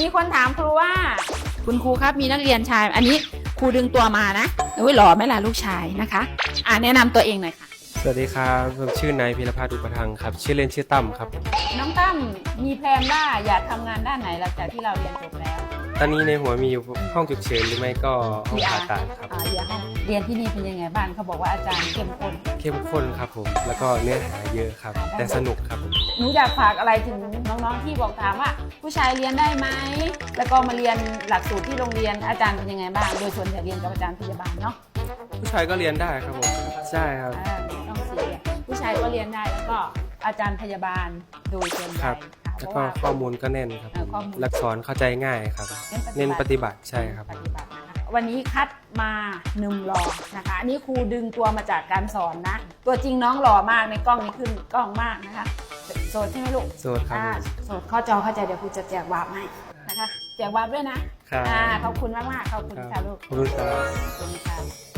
มีคนถามครูว่า คุณครูครับมีนักเรียนชาย อันนี้ครูดึงตัวมานะอุ้ยหล่อไหมล่ะลูกชายนะคะ อ่าแนะนำตัวเองหน่อยค่ะ สวัสดีครับผมชื่อนายพิรพัฒน์อุปทังค์ครับ ชื่อเล่นชื่อตั้มครับ น้องตั้มมีแพลนว่าอยากทำงานด้านไหนหลังจากที่เราเรียนจบแล้วตอนนี้ในหัวมีอยู่ห้องฉุกเฉินหรือไม่ก็ห้องผ่าตัดครับ อ่าเรียนห้องเรียนที่นี่เป็นยังไงบ้างเขาบอกว่าอาจารย์เข้มข้น เข้มข้นครับผม แล้วก็เนื้อหาเยอะครับ แต่สนุกครับผม หนูอยากฝากอะไรถึงน้องๆที่บอกถามว่า ผู้ชายเรียนได้ไหมแล้วก็มาเรียนหลักสูตรที่โรงเรียนอาจารย์เป็นยังไงบ้าง โดยส่วนใหญ่เรียนกับอาจารย์พยาบาลเนาะผู้ชายก็เรียนได้ครับผมใช่ครับ อ่าต้องเสียผู้ชายก็เรียนได้แล้วก็อาจารย์พยาบาลโดยส่วนใหครัญ่บ ค่ะเพแล้วราะก็ว่า ข้อมูลก็แน่นครับเออข้อมูล หลักสอนเข้าใจง่ายครับ เน้นปฏิบัติใช่ครับ ปฏิบัตินะคะวันนี้คัดมาหนึ่งหล่อนะคะ อันนี้ครูดึงตัวมาจากการสอนนะ ตัวจริงน้องหล่อมากในกล้องนี้ขึ้นกล้องมากนะคะ โสดใช่ไหมลูกโสดครับ อ่าผมโสดเข้าจอเข้าใจเดี๋ยวครูจะแจกวาร์ปให้นะคะแจกวาร์ปด้วยนะครับ อ่าขอบคุณมากมากๆขอบคุณค่ะลูกขอบคุณครับ ขอบคุณค่ะ